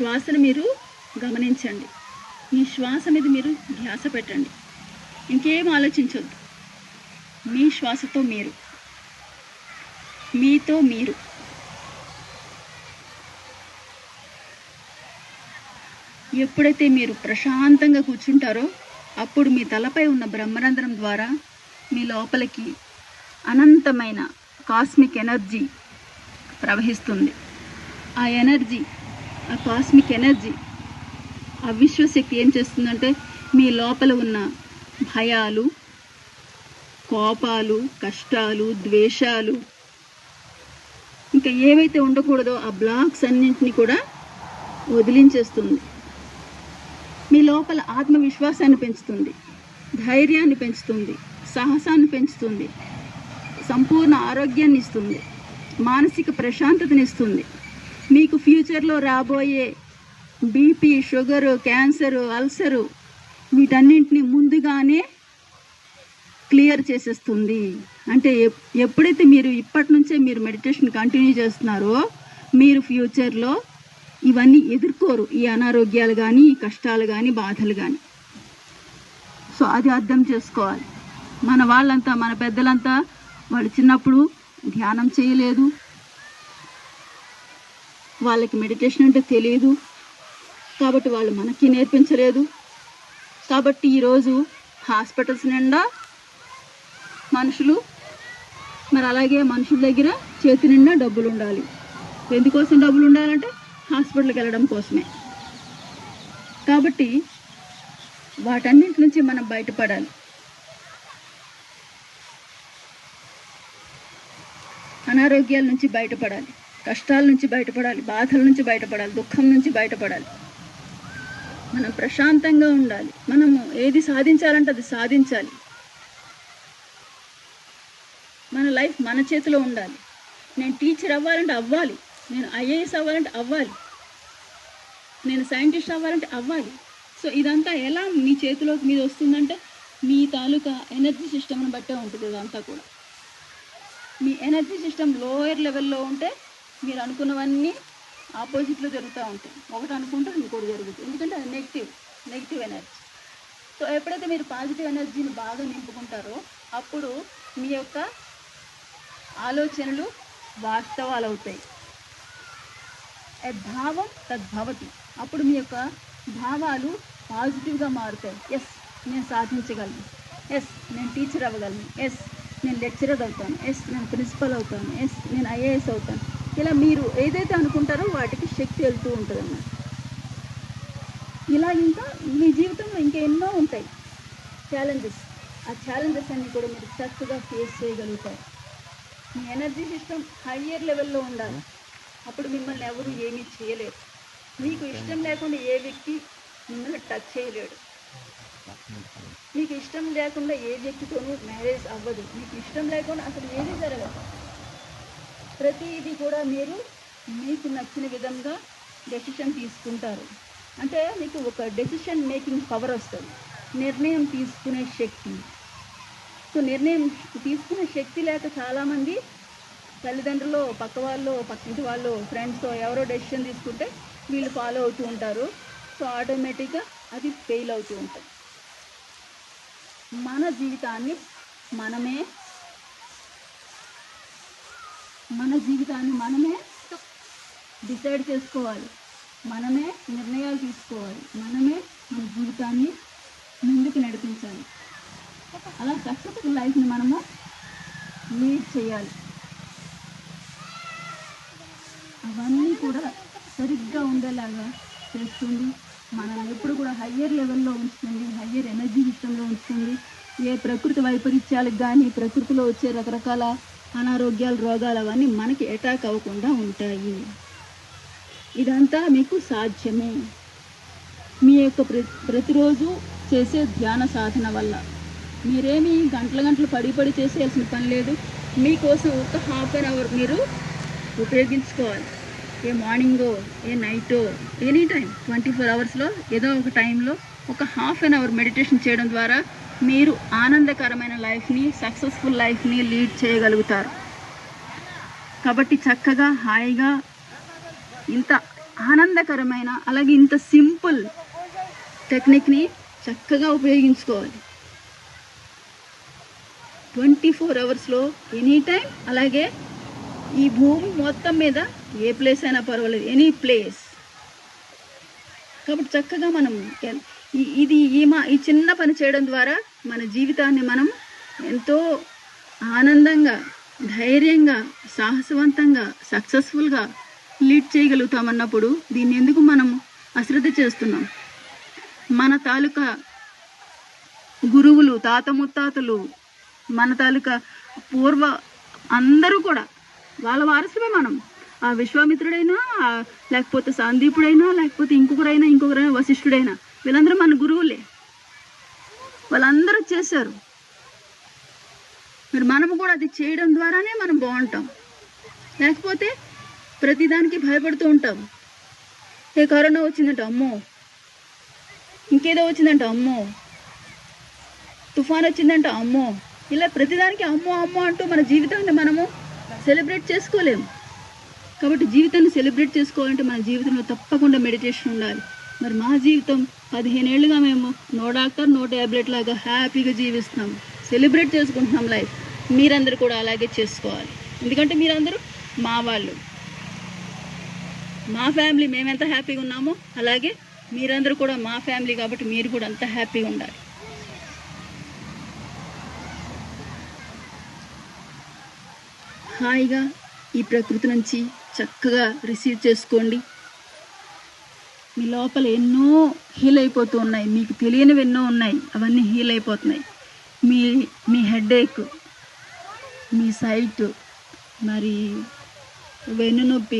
శ్వాసను మీరు గమనించండి. మీ శ్వాస మీద మీరు ధ్యాస పెట్టండి. ఇంకేం ఆలోచించొద్దు. మీ శ్వాసతో మీరు. మీతో మీరు. ఎప్పుడైతే మీరు ప్రశాంతంగా కూర్చుంటారో అప్పుడు మీ తలపై ఉన్న బ్రహ్మరంధ్రం ద్వారా మీ లోపలికి అనంతమైన కాస్మిక్ ఎనర్జీ ప్రవహిస్తుంది. ఆ ఎనర్జీ ఆ కాస్మిక్ ఎనర్జీ ఆ విశ్వశక్తి ఏం చేస్తుందంటే మీ లోపల ఉన్న భయాలు కోపాలు కష్టాలు ద్వేషాలు ఇంకా ఏవైతే ఉండకూడదో ఆ బ్లాక్స్ అన్నింటినీ కూడా వదిలించేస్తుంది. మీ లోపల ఆత్మవిశ్వాసాన్ని పెంచుతుంది ధైర్యాన్ని పెంచుతుంది సాహసాన్ని పెంచుతుంది సంపూర్ణ ఆరోగ్యాన్ని ఇస్తుంది మానసిక ప్రశాంతతని ఇస్తుంది. మీకు ఫ్యూచర్లో రాబోయే బీపీ షుగరు క్యాన్సరు అల్సరు వీటన్నింటినీ ముందుగానే క్లియర్ చేసేస్తుంది. అంటే ఎప్- ఎప్పుడైతే మీరు ఇప్పటి నుంచే మీరు మెడిటేషన్ కంటిన్యూ చేస్తున్నారో మీరు ఫ్యూచర్లో ఇవన్నీ ఎదుర్కోరు. ఈ అనారోగ్యాలు కానీ ఈ కష్టాలు కానీ బాధలు కానీ సో అది అర్థం చేసుకోవాలి. మన వాళ్ళంతా మన పెద్దలంతా వాళ్ళు చిన్నప్పుడు ధ్యానం చేయలేదు. వాళ్ళకి మెడిటేషన్ అంటే తెలియదు కాబట్టి వాళ్ళు మనకి నేర్పించలేదు. కాబట్టి ఈరోజు హాస్పిటల్స్ నిండా మనుషులు మరి అలాగే మనుషుల దగ్గర చేతి నిండా డబ్బులు ఉండాలి. ఎందుకోసం డబ్బులు ఉండాలంటే హాస్పిటల్కి వెళ్ళడం కోసమే. కాబట్టి వాటన్నింటి నుంచి మనం బయటపడాలి. అనారోగ్యాల నుంచి బయటపడాలి. కష్టాల నుంచి బయటపడాలి బాధల నుంచి బయటపడాలి దుఃఖం నుంచి బయటపడాలి. మనం ప్రశాంతంగా ఉండాలి. మనము ఏది సాధించాలంటే అది సాధించాలి. మన లైఫ్ మన చేతిలో ఉండాలి. నేను టీచర్ అవ్వాలంటే అవ్వాలి. నేను ఐఏఎస్ అవ్వాలంటే అవ్వాలి. నేను సైంటిస్ట్ అవ్వాలంటే అవ్వాలి. సో ఇదంతా ఎలా మీ చేతిలోకి మీద వస్తుందంటే మీ తాలూకా ఎనర్జీ సిస్టమ్ని బట్టే ఉంటుంది ఇదంతా కూడా. మీ ఎనర్జీ సిస్టమ్ లోయర్ లెవెల్లో ఉంటే మీరు అనుకున్నవన్నీ ఆపోజిట్లో జరుగుతూ ఉంటాయి. ఒకటి అనుకుంటే ఇంకోటి జరుగుతుంది. ఎందుకంటే అది నెగిటివ్ నెగిటివ్ ఎనర్జీ సో ఎప్పుడైతే మీరు పాజిటివ్ ఎనర్జీని బాగా నింపుకుంటారో అప్పుడు మీ యొక్క ఆలోచనలు వాస్తవాలు అవుతాయి. భావం తద్భవతి అప్పుడు మీ యొక్క భావాలు పాజిటివ్గా మారుతాయి. ఎస్ నేను సాధించగలను. ఎస్ నేను టీచర్ అవ్వగలను. ఎస్ నేను లెక్చరర్ అవుతాను. ఎస్ నేను ప్రిన్సిపల్ అవుతాను. ఎస్ నేను ఐఏఎస్ అవుతాను. ఇలా మీరు ఏదైతే అనుకుంటారో వాటికి శక్తి వెళ్తూ ఉంటుంది అన్నమాట ఇలా ఇంకా మీ జీవితంలో ఇంకా ఎన్నో ఉంటాయి ఛాలెంజెస్ ఆ ఛాలెంజెస్ అన్ని కూడా మీరు చక్కగా ఫేస్ చేయగలుగుతారు. మీ ఎనర్జీ సిస్టమ్ హయ్యర్ లెవెల్లో ఉండాలి. అప్పుడు మిమ్మల్ని ఎవరు ఏమీ చేయలేరు. మీకు ఇష్టం లేకుండా ఏ వ్యక్తి మిమ్మల్ని టచ్ చేయలేడు. మీకు ఇష్టం లేకుండా ఏ వ్యక్తితోనూ మ్యారేజ్ అవ్వదు. మీకు ఇష్టం లేకుండా అసలు ఏది జరగదు. ప్రతిదీ కూడా మీరు మీకు నచ్చిన విధంగా డెసిషన్ తీసుకుంటారు. అంటే మీకు ఒక డెసిషన్ మేకింగ్ పవర్ వస్తుంది. నిర్ణయం తీసుకునే శక్తి. సో నిర్ణయం తీసుకునే శక్తి లేక చాలామంది తల్లిదండ్రులు పక్క వాళ్ళు పక్కింటి వాళ్ళు ఫ్రెండ్స్ ఎవరో డెసిషన్ తీసుకుంటే వీళ్ళు ఫాలో అవుతూ ఉంటారు. సో ఆటోమేటిక్గా అది ఫెయిల్ అవుతూ ఉంటుంది. మన జీవితాన్ని మనమే మన జీవితాన్ని మనమే డిసైడ్ చేసుకోవాలి. మనమే నిర్ణయాలు తీసుకోవాలి. మనమే మన జీవితాన్ని ముందుకు నడిపించాలి. అలా సక్సెస్ఫుల్ లైఫ్ని మనము లీడ్ చేయాలి. అవన్నీ కూడా సరిగ్గా ఉండేలాగా చేస్తుంది. మనల్ని ఎప్పుడు కూడా హయ్యర్ లెవెల్లో ఉంచుతుంది. హయ్యర్ ఎనర్జీ సిస్టంలో ఉంచుతుంది. ఏ ప్రకృతి వైపరీత్యాలకు కానీ ప్రకృతిలో వచ్చే రకరకాల అనారోగ్యాలు రోగాలు అవన్నీ మనకి అటాక్ అవ్వకుండా ఉంటాయి. ఇదంతా మీకు సాధ్యమే. మీ యొక్క ప్ర ప్రతిరోజు చేసే ధ్యాన సాధన వల్ల. మీరేమి గంటల గంటలు పడి పడి చేసేయాల్సిన పని లేదు. మీకోసం ఒక హాఫ్ అన్ అవర్ మీరు ఉపయోగించుకోవాలి. ఏ మార్నింగో ఏ నైటో ఎనీ టైం ట్వంటీ ఫోర్ అవర్స్లో ఏదో ఒక టైంలో ఒక హాఫ్ అన్ అవర్ మెడిటేషన్ చేయడం ద్వారా మీరు ఆనందకరమైన లైఫ్ని సక్సెస్ఫుల్ లైఫ్ని లీడ్ చేయగలుగుతారు. కాబట్టి చక్కగా హాయిగా ఇంత ఆనందకరమైన అలాగే ఇంత సింపుల్ టెక్నిక్ని చక్కగా ఉపయోగించుకోవాలి. ట్వంటీ ఫోర్ అవర్స్లో ఎనీ టైం అలాగే ఈ భూమి మొత్తం మీద ఏ ప్లేస్ అయినా పర్వాలేదు ఎనీ ప్లేస్. కాబట్టి చక్కగా మనం ఇది ఈ మా ఈ చిన్న పని చేయడం ద్వారా మన జీవితాన్ని మనం ఎంతో ఆనందంగా ధైర్యంగా సాహసవంతంగా సక్సెస్ఫుల్గా లీడ్ చేయగలుగుతామన్నప్పుడు దీన్ని ఎందుకు మనం అశ్రద్ధ చేస్తున్నాం? మన తాలూకా గురువులు తాత ముత్తాతలు మన తాలూకా పూర్వ అందరూ కూడా వాళ్ళ వారసులే మనం. ఆ విశ్వామిత్రుడైనా లేకపోతే సందీపుడైనా లేకపోతే ఇంకొకరైనా ఇంకొకరైనా వశిష్ఠుడైనా వీళ్ళందరూ మన గురువులే. వాళ్ళందరూ చేశారు. మరి మనము కూడా అది చేయడం ద్వారానే మనం బాగుంటాం. లేకపోతే ప్రతిదానికి భయపడుతూ ఉంటాం. ఏ కరోనా వచ్చిందంట అమ్మో ఇంకేదో వచ్చిందంట అమ్మో తుఫాన్ వచ్చిందంట అమ్మో ఇలా ప్రతిదానికి అమ్మో అమ్మో అంటూ మన జీవితాన్ని మనము సెలబ్రేట్ చేసుకోలేము. కాబట్టి జీవితాన్ని సెలబ్రేట్ చేసుకోవాలంటే మన జీవితంలో తప్పకుండా మెడిటేషన్ ఉండాలి. మరి మా జీవితం పదిహేను ఏళ్ళుగా మేము నో డాక్టర్ నో ట్యాబ్లెట్ లాగా హ్యాపీగా జీవిస్తున్నాం. సెలబ్రేట్ చేసుకుంటున్నాం లైఫ్. మీరందరూ కూడా అలాగే చేసుకోవాలి. ఎందుకంటే మీరందరూ మా వాళ్ళు. మా ఫ్యామిలీ మేము ఎంత హ్యాపీగా ఉన్నామో అలాగే మీరందరూ కూడా మా ఫ్యామిలీ కాబట్టి మీరు కూడా అంత హ్యాపీగా ఉండాలి. హాయిగా ఈ ప్రకృతి నుంచి చక్కగా రిసీవ్ చేసుకోండి. మీ లోపల ఎన్నో హీల్ అయిపోతూ ఉన్నాయి. మీకు తెలియనివి ఎన్నో ఉన్నాయి. అవన్నీ హీల్ అయిపోతున్నాయి. మీ మీ హెడేక్ మీ సైట్ మరి వెన్నునొప్పి